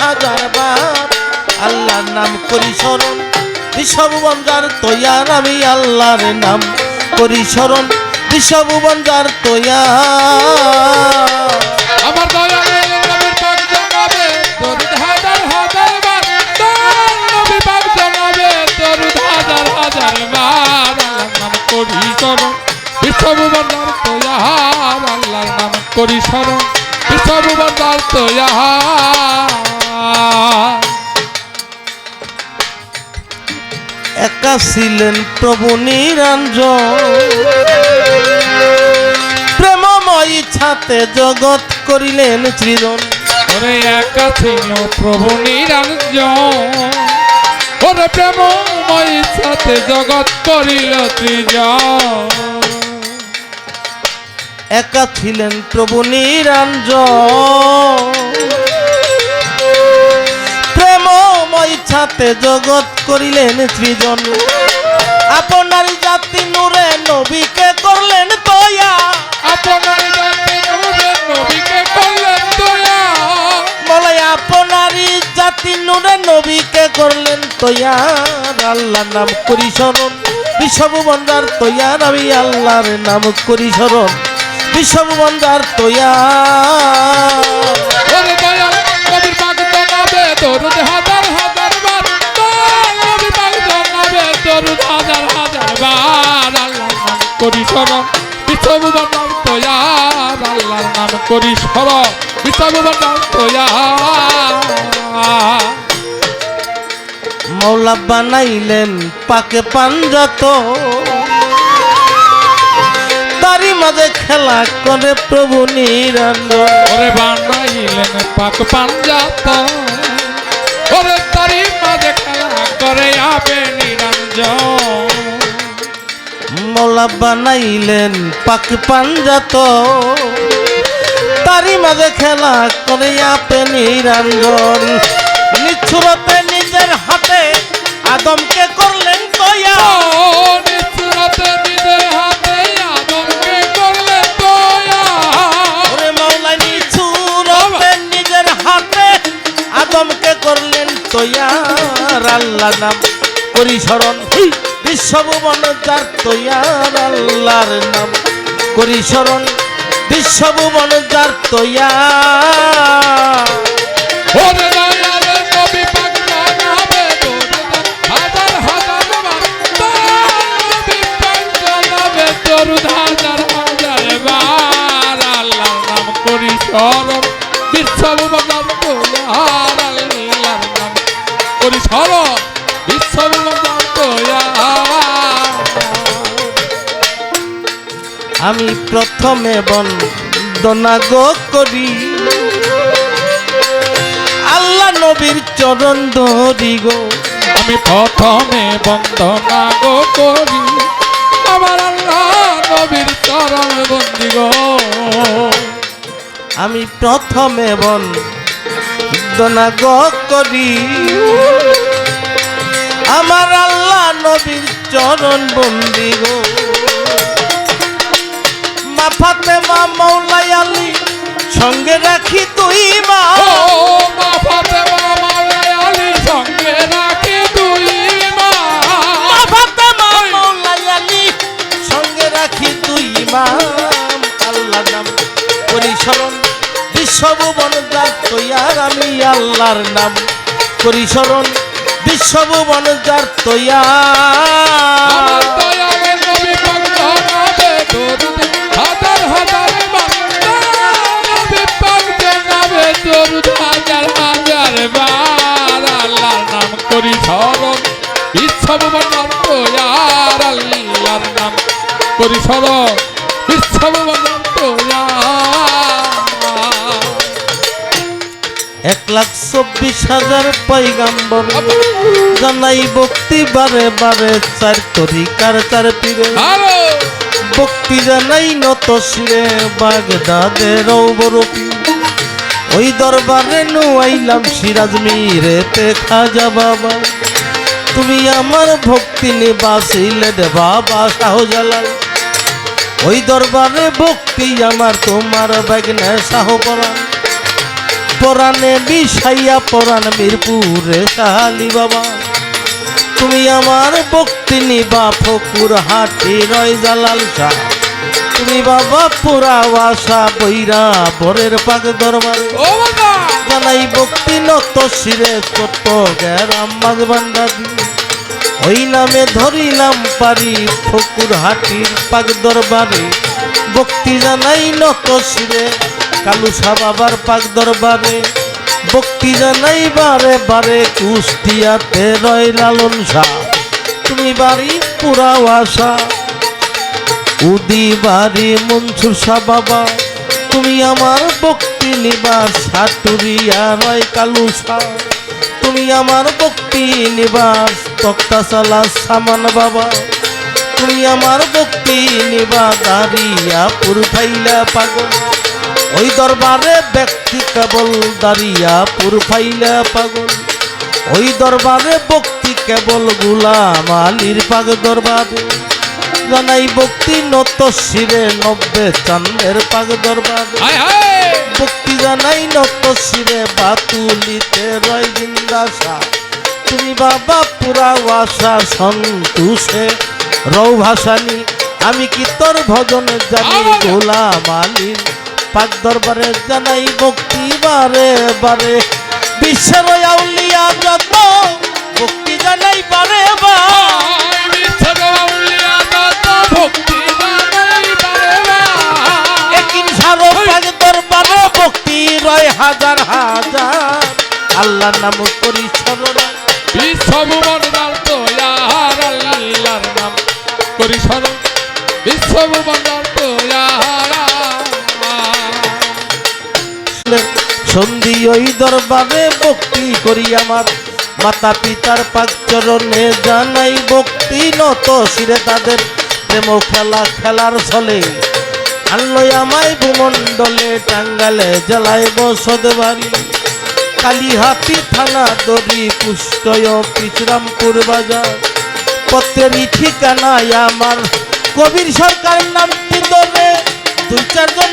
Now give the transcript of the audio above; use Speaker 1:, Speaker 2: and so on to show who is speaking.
Speaker 1: হাজার বার আল্লাহর নাম করি স্মরণ। বিশ্বভুবনজার তৈয়ার, আমি আল্লাহর নাম করি স্মরণ।
Speaker 2: স্মরণ। বিশ্বভুবনার তৈয়ার, আল্লাহর নাম করি স্মরণ। বিশ্বভুবনার তৈয়ার।
Speaker 1: একা ছিলেন প্রভু নিরঞ্জন প্রেমময় ছাতে জগৎ করিলেন সৃজন।
Speaker 2: ওরে একা ছিল প্রভু নিরঞ্জন ওরে প্রেমময় সাথে জগৎ করিল ত্রিজন
Speaker 1: একা ছিলেন প্রভু নিরঞ্জন ছাতে জগৎ করিলেন সৃজন। আপনার জাতি নূরে নবীকে করলেন তয়া
Speaker 2: আপনার জাতি নূরে নবীকে করলেন দয়া।
Speaker 1: বলে আপনারই জাতি নূরে নবীকে করলেন তৈয়ার আল্লাহ নাম করি স্মরণ। বিশ্বভুবন্দার তৈয়ার আমি আল্লাহর নাম করি স্মরণ। বিশ্বভুবন্দার তৈয়ার
Speaker 2: করি স্মরণ বিশ্বভুবনার তৈয়ার আল্লাহর নাম করি স্মরণ বিশ্বভুবনার তৈয়ার
Speaker 1: মৌলা বানাইলেন পাকে পাঞ্জাত তারই মাঝে খেলা করে প্রভু নিরঞ্জন
Speaker 2: ওরে বানাইলেন পাক পাঞ্জাত ওরে তারি মাঝে খেলা করে আবে নিরঞ্জন
Speaker 1: মৌলা বানাইলেন পাক পাঞ্জাত তারি মাঝে খেলা করে আপে নিরঞ্জন নিচ্ছুরতে নিজের হাতে আদমকে করলেন তৈয়া
Speaker 2: ও নিজের হাতে আদমকে করলে দয়া
Speaker 1: ওরে নিচ্ছুরতে নিজের হাতে আদমকে করলেন আল্লাহ নাম করি স্মরণ বিশ্বভুবন যার তৈয়ার আল্লাহর নাম। করি শরণ বিশ্বভুবন যার তৈয়ার। আমি প্রথমে বন্দনা গো করি। আল্লাহ নবীর চরণ ধরি গো।
Speaker 2: আমি প্রথমে বন্দনা গো করি। আমার আল্লাহ নবীর চরণ বন্দি গো।
Speaker 1: আমি প্রথমে বন্দনা গো করি। আমার আল্লাহ নবীর চরণ বন্দি গো। মা ফাতেমা মৌলাই আলী সঙ্গে রাখি তুই মা।
Speaker 2: মা আলী সঙ্গে রাখি মা।
Speaker 1: মা মৌলাই আলী সঙ্গে রাখি তুই ইমাম আল্লাহ নাম করি স্মরণ বিশ্বভুবন যার তৈয়ার আমি আল্লাহর নাম করি স্মরণ বিশ্বভুবন যার তৈয়ার।
Speaker 2: আল্লাহর নাম করি
Speaker 1: এক লাখ চব্বিশ হাজার পৈগাম্বর জানাই ভক্তি বারে বারে চার তরিকার চার পীরে ভক্তি জানাই নত শিরে বাগদাদের বরফি ওই দরবারে নুয়াইলাম সিরাজ মিরেতে খাজা বাবা। তুমি আমার ভক্তি নিবাসিলে বাবা শাহজালাল। ওই দরবারে ভক্তি আমার, তোমার বাগনে শাহ পরাণ পরাণে বিষাইয়া পরাণ মিরপুরে শাহালি বাবা। তুমি আমার ভক্তি নিবা, ফকুর হাটি রয় জালাল শাহ। তুমি বাবা পুরা বাসা বৈরা বরের পাক দরবারে।
Speaker 2: ও বাবা!
Speaker 1: জানাই ভক্তি নত শিরে কত গ্যারাম মাঝ ভান্ডারি। ওই নামে ধরিলাম পারি ফকুর হাটির পাক দরবারে। ভক্তি জানাই নত শিরে কালুসা বাবার পাক দরবারে। ভক্তি জানাই বারে বারে কুষ্টিয়াতে রয় লালন শাহ। তুমি বাড়ি পুরা আশা উদি বাড়ি মনসুর শাহ বাবা, তুমি আমার ভক্তি নিবাস সাটুরিয়া রয় কালু শাহ। তুমি আমার ভক্তি নিবাস তক্তাশালা সামান বাবা। তুমি আমার ভক্তি নিবা দাঁড়িয়া পুরফাইলা পাগল। ওই দরবারে ব্যক্তি কেবল দাঁড়িয়া পুরফাইলা পাগল। ওই দরবারে ভক্তি কেবল গুলাম আলীর পাগ দরবারে। জানাই ভক্তি নত শিরে নব্বে চান্দের পাগ দরবারে। ভক্তি জানাই নত শিরে বাতুলিতে রয় জিন্দাসা তুমি বাবা পুরা আশা সন্তুষে। রৌ ভাসানি আমি কি তোর ভজন জানি। গোলাম আলীর পাক দরবারে জানাই ভক্তি বারে বারে। বিশ্বের আউলিয়া যত ভক্তি জানাই বারে বার। হাজার হাজার। আল্লাহ নাম করি স্মরণ
Speaker 2: বিশ্বভুবন দার তো আল্লাহর নাম করি স্মরণ
Speaker 1: সন্ধি ওই দরবারে ভক্তি করি আমার। মাতা পিতার পাক চরণে জানাই ভক্তি নত শিরে তাদের। প্রেম খেলা খেলার ছলে আল্লয় আমায় ভূমণ্ডলে টাঙ্গালে জ্বালায় বসদ বাড়ি কালীহাতি থানা দড়ি পুষ্টয় পিচরামপুর বাজার। পত্রেরই ঠিকানায় আমার কবির সরকারের নামটি দমে দুই চারজন